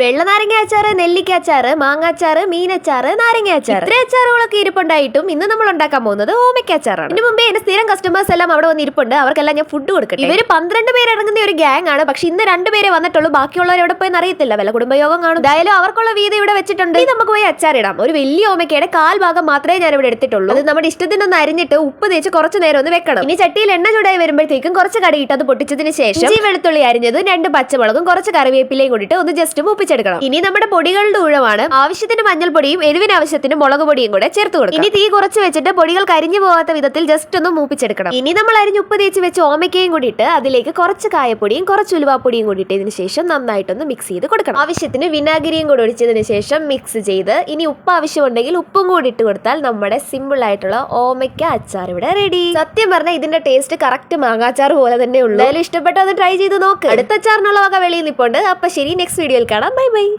വെള്ള നാരങ്ങ അച്ചാറ് നെല്ലിക്ക അച്ചാറ് മാങ്ങ അച്ചാറ് മീനച്ചാറ് നാരങ്ങ അച്ചാറ്. ഇത്ര അച്ചാറുകളൊക്കെ ഇരിപ്പുണ്ടായിട്ടും ഇന്ന് നമ്മൾ ഉണ്ടാക്കാൻ പോകുന്നത് ഓമയ്ക്ക അച്ചാറാണ്. ഇതിനു മുമ്പേ എന്റെ സ്ഥിരം കസ്റ്റമേഴ്സ് എല്ലാം അവിടെ വന്ന് ഇരിപ്പുണ്ട്. അവർക്കെല്ലാം ഞാൻ ഫുഡ് കൊടുക്കട്ടെ. ഇവർ പന്ത്രണ്ട് പേര് അടങ്ങുന്ന ഒരു ഗ്യാങ് ആണ്. പക്ഷെ ഇന്ന് രണ്ടുപേരെ വന്നിട്ടുള്ളൂ. ബാക്കിയുള്ളവർ എവിടെ പോയി അറിയത്തില്ല. വല്ല കുടുംബയോഗം കാണും. എന്തായാലും അവർക്കുള്ള വീതി ഇവിടെ വെച്ചിട്ടുണ്ട്. നമുക്ക് പോയി അച്ചാറിടാം ഒരു വലിയ ഓമയ്ക്കയുടെ കാൽ ഭാഗം മാത്രമേ ഞാൻ ഇവിടെ എടുത്തിട്ടുള്ളൂ. അത് നമ്മുടെ ഇഷ്ടത്തിനൊന്ന് അരിഞ്ഞിട്ട് ഉപ്പ് തേച്ച് കുറച്ച് നേരം ഒന്ന് വെക്കണം. ഇനി ചട്ടിയിൽ എണ്ണ ചൂടായി വരുമ്പോഴത്തേക്കും കുറച്ച് കടിയിട്ട് അത് പൊട്ടിച്ചതിന് ശേഷം ഈ വെളുത്തുള്ളി അരിഞ്ഞതും രണ്ട് പച്ചമുളകും കുറച്ച് കറിവേപ്പിലയും കൂടിയിട്ട് ഒന്ന് ജസ്റ്റ് മൂപ്പിച്ചെടുക്കണം ഇനി നമ്മുടെ പൊടികളുടെ ഉഴവാണ് ആവശ്യത്തിന് മഞ്ഞൾപ്പൊടിയും എരിവിന് ആവശ്യത്തിന് മുളക് പൊടിയും കൂടെ ചേർത്ത് കൊടുക്കും. ഇനി തീ കുറച്ച് വെച്ചിട്ട് പൊടികൾ കരിഞ്ഞു പോകാത്ത വിധത്തിൽ ജസ്റ്റ് ഒന്ന് മൂപ്പിച്ചെടുക്കണം. ഇനി നമ്മൾ അരിഞ്ഞ് ഉപ്പ് തേച്ച് വെച്ച് ഓമയ്ക്കയും കൂടിയിട്ട് അതിലേക്ക് കുറച്ച് കായപ്പൊടിയും കുറച്ച് ഉലുവാപ്പൊടിയും കൂടി ഇട്ടതിന് ശേഷം നന്നായിട്ടൊന്ന് മിക്സ് ചെയ്ത് കൊടുക്കണം. ആവശ്യത്തിന് വിനാഗിരിയും കൂടി ഒഴിച്ചതിന് ശേഷം മിക്സ് ചെയ്ത് ഇനി ഉപ്പ് ആവശ്യമുണ്ടെങ്കിൽ ഉപ്പും കൂടി ഇട്ട് കൊടുത്താൽ നമ്മുടെ സിമ്പിൾ ആയിട്ടുള്ള ഓമയ്ക്ക അച്ചാർ ഇവിടെ റെഡി സത്യം പറഞ്ഞാൽ ഇതിന്റെ ടേസ്റ്റ് കറക്റ്റ് മാങ്ങാച്ചാർ പോലെ തന്നെ ഉള്ളൂ. ഇഷ്ടപ്പെട്ടോ അത് ട്രൈ ചെയ്ത് നോക്ക്. അടുത്ത അച്ചാറിനുള്ള വക വെളിയിൽ നിൽപ്പുണ്ട് അപ്പൊ ശരി നെക്സ്റ്റ് വീഡിയോയിൽ കാണാം. Bye bye